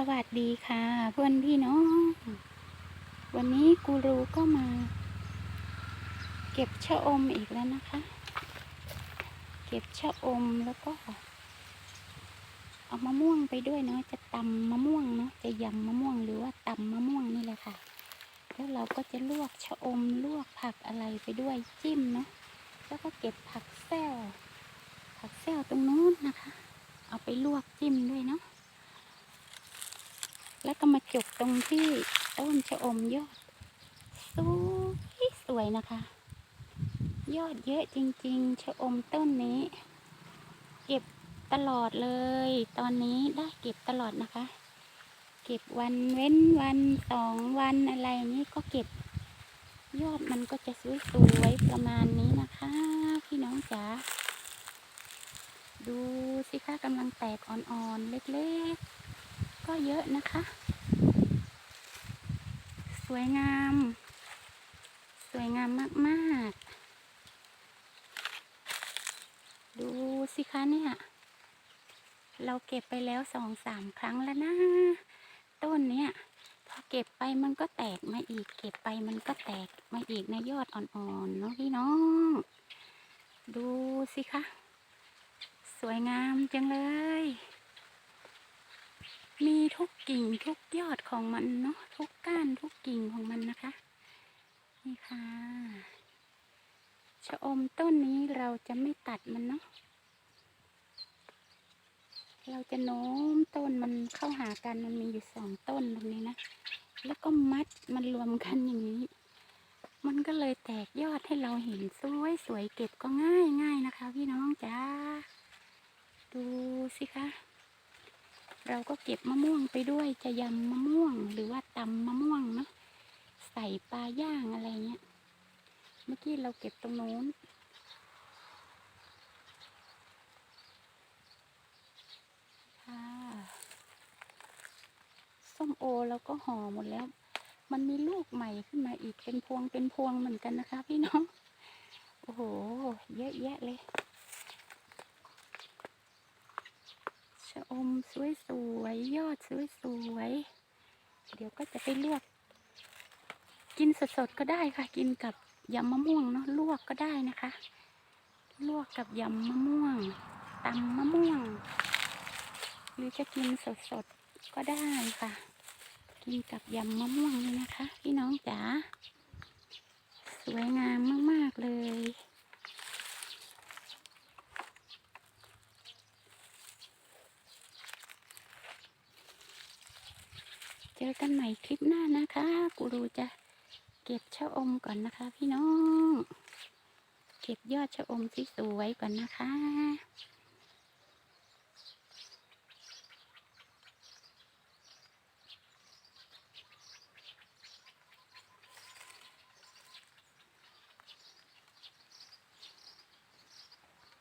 สวัสดีค่ะเพื่อนพี่น้อง วันนี้กูรูก็มา เก็บชะอมอีกแล้วนะคะ เก็บชะอมแล้วก็ เอามะม่วงไปด้วยเนาะจะตำมะม่วงเนาะจะยำมะม่วงหรือว่าตำมะม่วงนี่แหละค่ะ แล้วเราก็จะลวกชะอมลวกผักอะไรไปด้วยจิ้มเนาะแล้วก็เก็บผักแซวผักแซวตรงนู้นนะคะ เอาไปลวกจิ้มด้วยเนาะ แล้วก็มาจบตรงที่ต้นชะอมยอดสวยสวยนะคะ ยอดเยอะจริงๆชะอมต้นนี้ เก็บตลอดเลย ตอนนี้ได้เก็บตลอดนะคะ เก็บวันเว้นวันสองวันอะไรนี้ก็เก็บ ยอดมันก็จะสวยๆประมาณนี้นะคะ พี่น้องจ๋าดูสิคะกำลังแตกอ่อนๆเล็กๆ ก็เยอะนะคะ สวยงาม สวยงามมากๆ ดูสิคะเนี่ย เราเก็บไปแล้วสองสามครั้งแล้วนะ ต้นเนี้ยพอเก็บไปมันก็แตกมาอีก เก็บไปมันก็แตกมาอีกนะยอดอ่อนๆเนาะพี่น้อง ดูสิคะ สวยงามจังเลย มีทุกกิ่งทุกยอดของมันเนาะทุกก้านทุกกิ่งของมันนะคะ นี่ค่ะชะอมต้นนี้เราจะไม่ตัดมันเนาะเราจะโน้มต้นมันเข้าหากันมันมีอยู่สองต้นตรงนี้นะ แล้วก็มัดมันรวมกันอย่างนี้ มันก็เลยแตกยอดให้เราเห็นสวยสวยเก็บก็ง่ายง่ายนะคะ พี่น้องจ้าดูสิคะ เราก็เก็บมะม่วงไปด้วยจะยำมะม่วงหรือว่าตำมะม่วงเนาะใส่ปลาย่างอะไรเงี้ย เมื่อกี้เราเก็บตรงโน้น ค่ะส้มโอเราก็ห่อหมดแล้ว มันมีลูกใหม่ขึ้นมาอีกเป็นพวงเป็นพวงเหมือนกันนะคะพี่น้อง โอ้โห เยอะแยะเลยะอมสวยสวยๆยอดสวยสวยๆเดี๋ยวก็จะไปลวก กินสดๆก็ได้ค่ะ กินกับยำมะม่วงเนาะลวกก็ได้นะคะ ลวกกับยำมะม่วงตำมะม่วง หรือจะกินสดๆก็ได้ค่ะ กินกับยำมะม่วงนี่นะคะ พี่น้องจ๋าสวยงามมากๆเลย เจอกันใหม่คลิปหน้านะคะ กูรูจะเก็บชะอมก่อนนะคะ พี่น้อง เก็บยอดชะอมสวยๆก่อนนะคะ